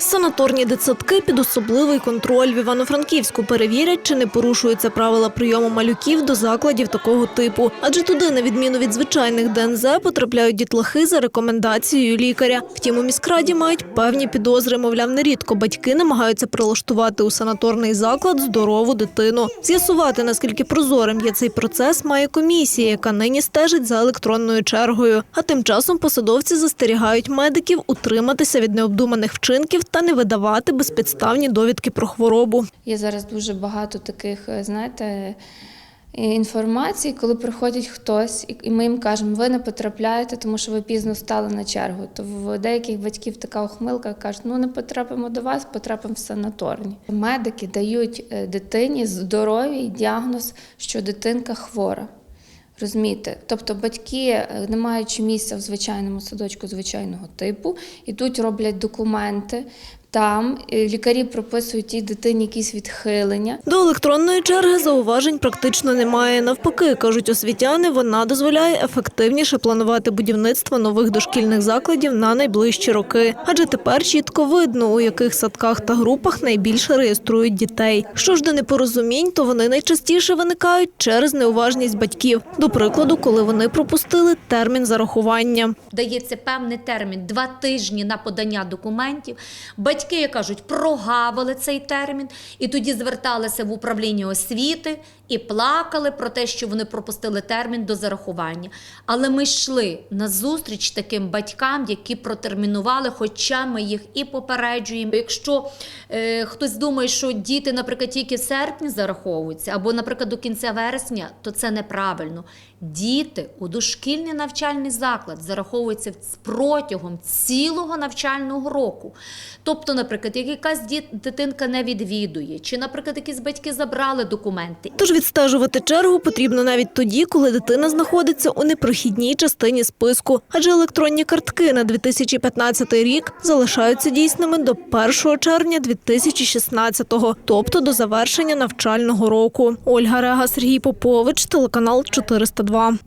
Санаторні дитсадки під особливий контроль в Івано-Франківську перевірять, чи не порушуються правила прийому малюків до закладів такого типу. Адже туди, на відміну від звичайних ДНЗ, потрапляють дітлахи за рекомендацією лікаря. Втім, у міськраді мають певні підозри. Мовляв, нерідко батьки намагаються прилаштувати у санаторний заклад здорову дитину. З'ясувати, наскільки прозорим є цей процес, має комісія, яка нині стежить за електронною чергою. А тим часом посадовці застерігають медиків утриматися від необдуманих вчинків та не видавати безпідставні довідки про хворобу. Є зараз дуже багато таких, е, знаєте, інформацій, коли приходить хтось, і- і ми їм кажемо, ви не потрапляєте, тому що ви пізно стали на чергу. То в деяких батьків така ухмилка кажуть, ну не потрапимо до вас, потрапимо в санаторні. Медики дають е, дитині здоровий діагноз, що дитинка хвора. Розумієте? Тобто батьки, е, не маючи місця в звичайному садочку звичайного типу, ідуть, роблять документи. Там е, лікарі прописують тій дитині якісь відхилення. До електронної черги зауважень практично немає. Навпаки, кажуть освітяни, вона дозволяє ефективніше планувати будівництво нових дошкільних закладів на найближчі роки. Адже тепер чітко видно, у яких садках та групах найбільше реєструють дітей. Що ж до непорозумінь, то вони найчастіше виникають через неуважність батьків. До прикладу, коли вони пропустили термін зарахування. дається певний термін два тижні на подання документів. Батьки як кажуть, прогавили цей термін, і тоді зверталися в управління освіти і плакали про те, що вони пропустили термін до зарахування. Але ми йшли на зустріч таким батькам, які протермінували, хоча ми їх і попереджуємо. Якщо е, хтось думає, що діти, наприклад, тільки в серпні зараховуються, або, наприклад, до кінця вересня, то це неправильно. Діти у дошкільний навчальний заклад зараховуються протягом цілого навчального року. Тобто, наприклад, як якась дитинка не відвідує, чи, наприклад, якісь батьки забрали документи, Тож відстежувати чергу потрібно навіть тоді, коли дитина знаходиться у непрохідній частині списку, адже електронні картки на 2015 рік залишаються дійсними до 1 червня 2016-го, тобто до завершення навчального року. Ольга Рега, Сергій Попович, телеканал 402.